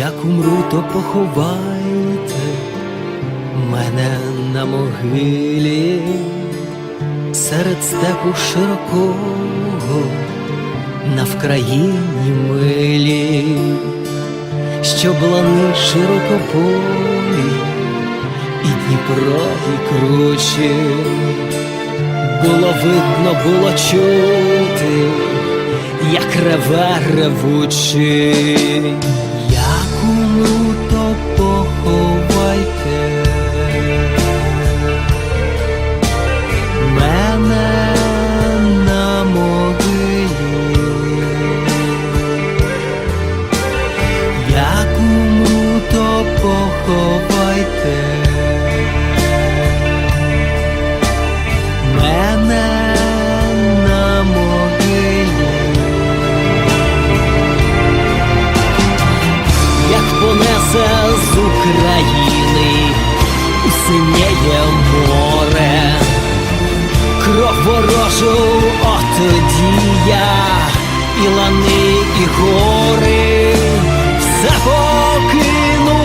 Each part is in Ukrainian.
Як умру, то поховайте мене на могилі. Серед степу широкого на Вкраїні милі, що блани широкополі і Дніпро і кручі, було видно, було чути, як реве ревучий, як умру, і лани, і гори. Все покину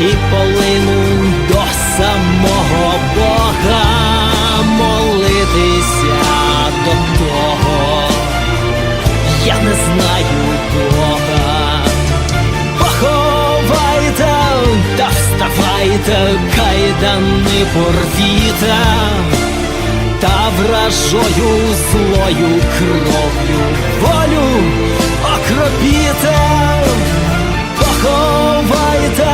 і полину до самого Бога. Молитися до того, я не знаю Бога. Поховайте та вставайте, кайдани порвіте вражою злою кров'ю волю окропіте, поховайте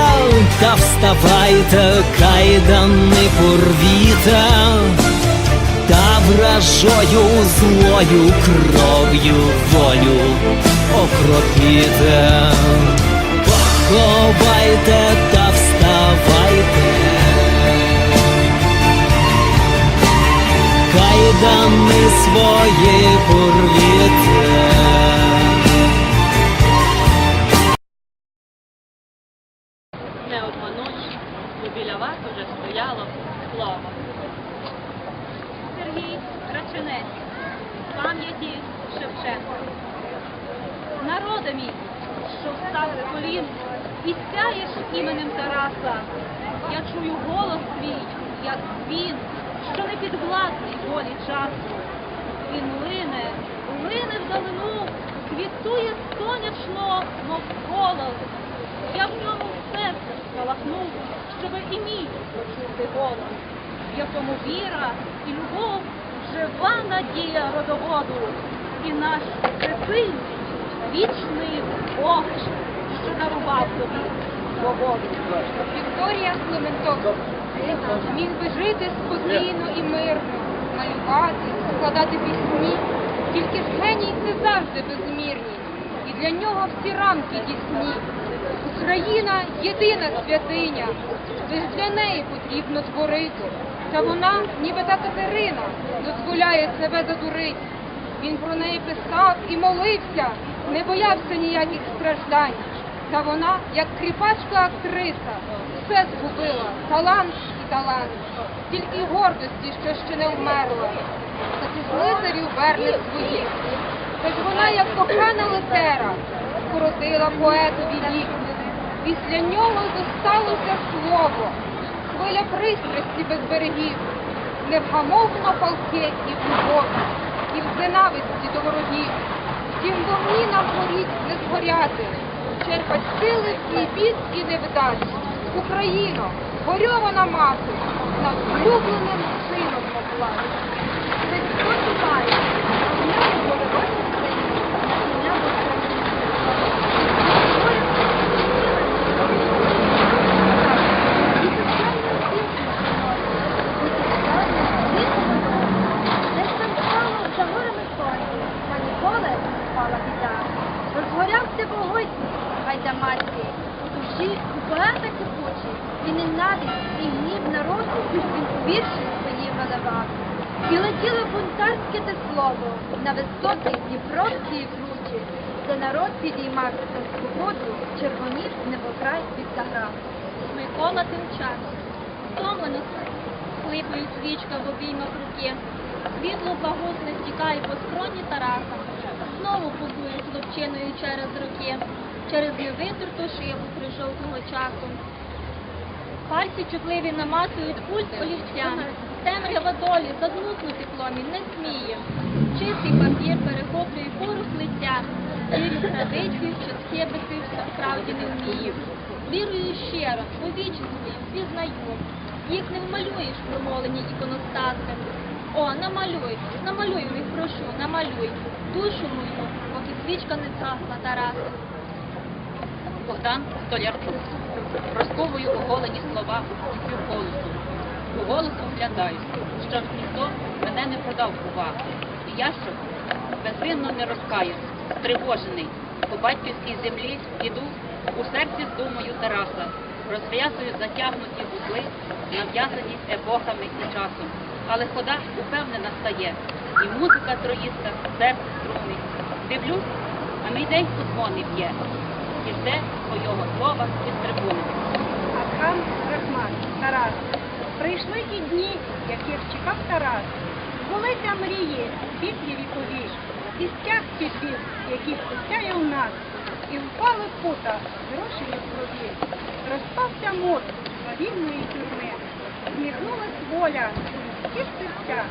та вставайте, кайдани порвіте, та вражою злою кров'ю волю окропіте, поховайте та вставайте. Кайдани свої порвіте. Не обмануть, бо біля вас уже стояло слово. Сергій Рачинець, пам'яті Шевченка. Народи мій, що встав і сяєш іменем Тараса. Я чую голос твій, як він, що не підвладний волі часу. Він лине, лине вдалину, квітує сонячно, мов голос. Я в ньому серце спалахнув, щоби і мій почути голос в якому віра і любов, жива надія родоводу, і наш всесильний вічний Бог, що дарував тобі. Вікторія Климентовська міг би жити спокійно і мирно, малювати, складати пісні, тільки ж геній не завжди безмірні, і для нього всі рамки тісні. Україна єдина святиня, лиш для неї потрібно творити. Та вона, ніби та Катерина, дозволяє себе задурить. Він про неї писав і молився, не боявся ніяких страждань. Та вона, як кріпачка актриса, все згубила, талант і талант. Тільки гордості, що ще не вмерла. Та ти з лицарів верне своїх. Тож вона, як кохана летера, скоротила поетові вік. Після нього зосталося слово, хвиля пристрасті без берегів, невгамовно палке і любові, і в ненависті до ворогів. Втім вогні нам горіть не згоряти, черпать сили і бід і невдач. Україно, горьована мати, над улюбленим сином поплач. Десь хто знає, а в ньому горевати сині, на Десь там стало за горами сонце, та ніколи не спала біда. Розгорявся вогонь, гайдамацький, у душі у поета кипучі, і ненависть, і гнів народу він у вірші свої виливав. І летіло бунтарське те слово на високій Дніпровській кручі, де народ підіймався за свободу, червонів небокрай від заграв. Микола тим часом, втомлено хлипою свічка в обіймах руки, світло багусне стікає по скроні Тараса, знову позує хлопчиною через роки. через невитерту шибу крижовного часу. Пальці чутливі намацують пульс олівцям, темрява долі заглухнути пломінь не сміє. Чистий папір перехоплює порох лиця, вірю традицію, що схибитися справді не вміє. Вірую щиро, вічність свою пізнаю. Їх не вмалюєш промолені іконостаси. О, намалюй, намалюй них прошу, намалюй душу мою, поки свічка не згасла Тарасе. Богдан Столярчук. Розковую оголені слова і голосу. У голосу вглядаюсь, щоб ніхто мене не продав увагу. І я що безвинно не розкаю, стривожений. По батьківській землі іду, у серці з думою Тараса, розв'язую затягнуті вузли, нав'язані епохами і часом. Але хода упевнена стає, і музика троїста, серце струнить. Дивлюсь, а мій день у дзвони б'є і жде свого слова із трибуни. Ахан Рахман, Тарас. Прийшли ті дні, яких чекав Тарас. Збулися мрії, світлі вікові, і стяг підвіз, який стяє у нас. І впали пута, зрошені в крові. Розпався мод вільної тюрми. Змігнулась воля у людських серцях.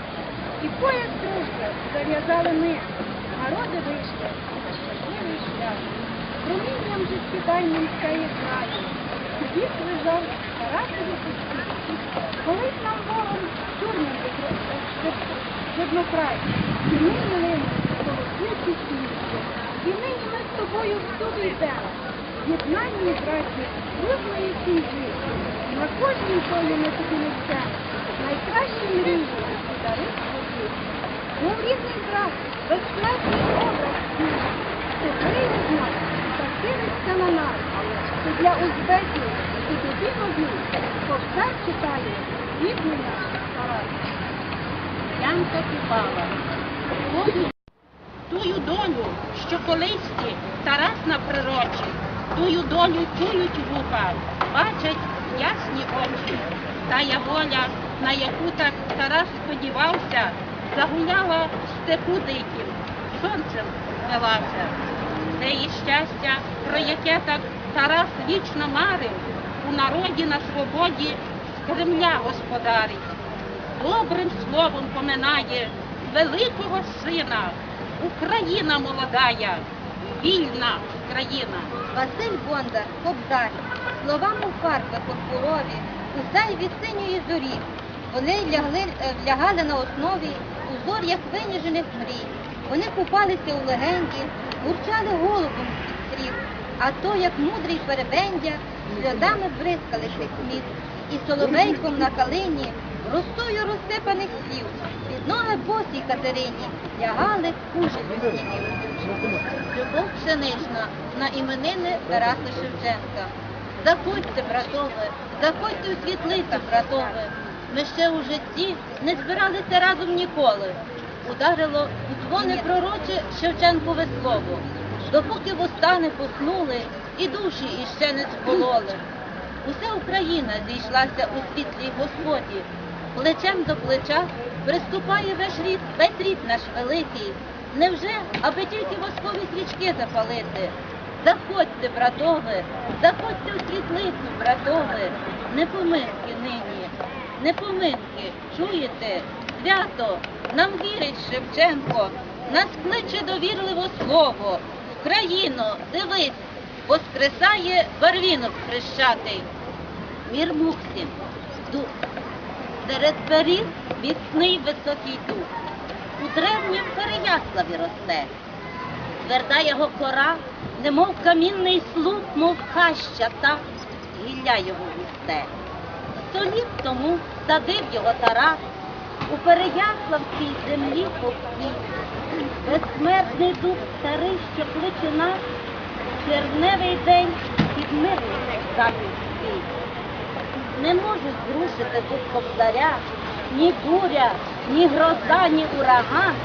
І пояс дружби зав'язали ми. Народи вийшли на щасливий шлях. Промінням життєдайним скає краю. Світ лежав Тарасові пусті. Колись нам ворог чорним видно край. І нині лине колосниці. І нині ми з тобою всюди йдемо. Єднання браті, дружної сім'ї. На кожній полі ми тобі несемо. Найкращі мрії дари свої. Мов рідний брат, безсмертний образ свій. Ти прийняв нас та дивишся на нас. Ти для узбеків і тобі нові, повстав читає рідний наш Тарас. Янка Купала. Тую долю, що колись Тарас на прирочі, тую долю чують вуха, бачать ясні очі. Тая воля, на яку так Тарас сподівався, загуляла степу диким, сонцем велася. Те і щастя, про яке так Тарас вічно марив, у народі на свободі з Кремля господарить добрим словом поминає великого сина, Україна молодая, вільна країна. Василь Бондар, Кобзар, слова мов фарби пурпурові, усе від синьої зорі. Вони лягли, е, лягали на основі узор'ях виніжених мрій. Вони купалися у легенді, гурчали голубом з стрів, а то, як мудрий перебендя, сльозами бризкалися сміх, і соловейком на калині росою розсипаних слів, під ноги босій Катерині лягали кужі весінні. Любов пшенична на іменини Тараса Шевченка. Заходьте, братове, заходьте у світлицю, братове. Ми ще у житті не збиралися разом ніколи. Ударило у дзвони пророче Шевченкове слово. Допоки вуста не поснули і душі іще не збололи. Уся Україна зійшлася у світлій Господі. Плечем до плеча приступає весь рід, весь рід наш великий. Невже, аби тільки воскові свічки запалити? Заходьте, братове, заходьте у світлицю, братове, не поминки нині, не поминки, чуєте? Свято, нам вірить Шевченко, нас кличе довірливо слово. Україно, дивись, воскресає барвінок хрещатий. Мір Мухсін, дух. Серед беріз міцний високий дух. У древнім Переяславі росте. Тверда його кора, немов камінний слуп, мов хаща та гілля його густе. Сто літ тому садив його Тарас у Переяславській землі повсій. Безсмертний дух старий, що кличе нас, червневий день під мирний захід свій. Не можуть зрушити дух кобзаря, ні буря, ні гроза, ні ураган,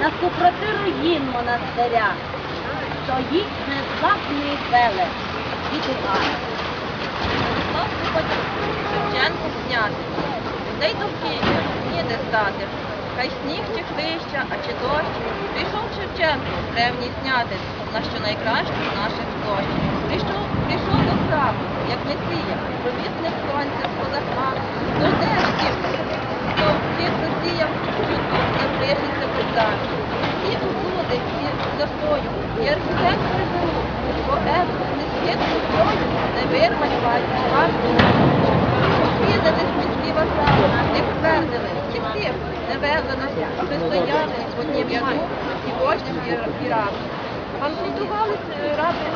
на супроти руїн монастиря. Стоїть незлапний велет від Івана. Шевченку зняти. Людей довкілля ніде стати. Хай сніг чи хвища, а чи дощ. Прийшов Шевченко, древній снятець, на що найкраще наших дощ. Прийшов, прийшов до храму, як Месія, провісник сонця, сподахма, до дешків, то ти посіяв, що тут запишеться вода. І усуди, і застою, і архітектори беру, поет не світку крою, не вирвать пальцю варту. Віддати смітки вокзалу, не підтвердили, всі всі не везено, що стояли в однім ряду, і вождь, і, раб. Банкрутували раби,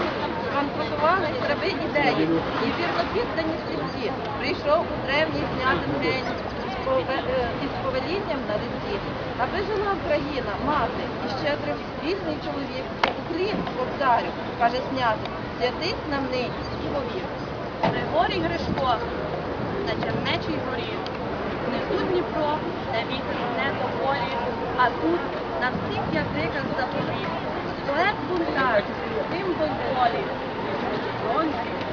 банкрутували раби ідеї, і вірно піддані сліпці. Прийшов у древній знятий день е, із повелінням на лиці, аби жила Україна, мати, і щедрий вільний чоловік, уклін, кобзарю, каже снятий, святись нам нині і вовік. Григорій Гришко на Чернечій горі. Внизу Дніпро, де вітер не до полі, а тут на всіх язиках заповіт. Поет бунтар, символ волі,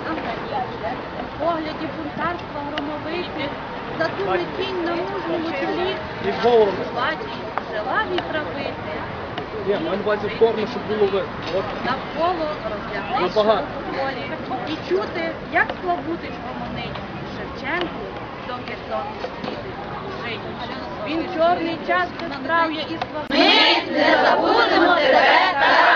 на грані. У погляді бунтарства громовиті, затули кінь на мужньому чолі, бачить желаві травити. Ні, маю на форму, щоб було видно. Навколо розглядаєш Набагато. і чути, як славутич гомонить Шевченку, доки сонце світить. Жить. Він чорний час безправ'я і слави. Ми не забудемо тебе, Тарас!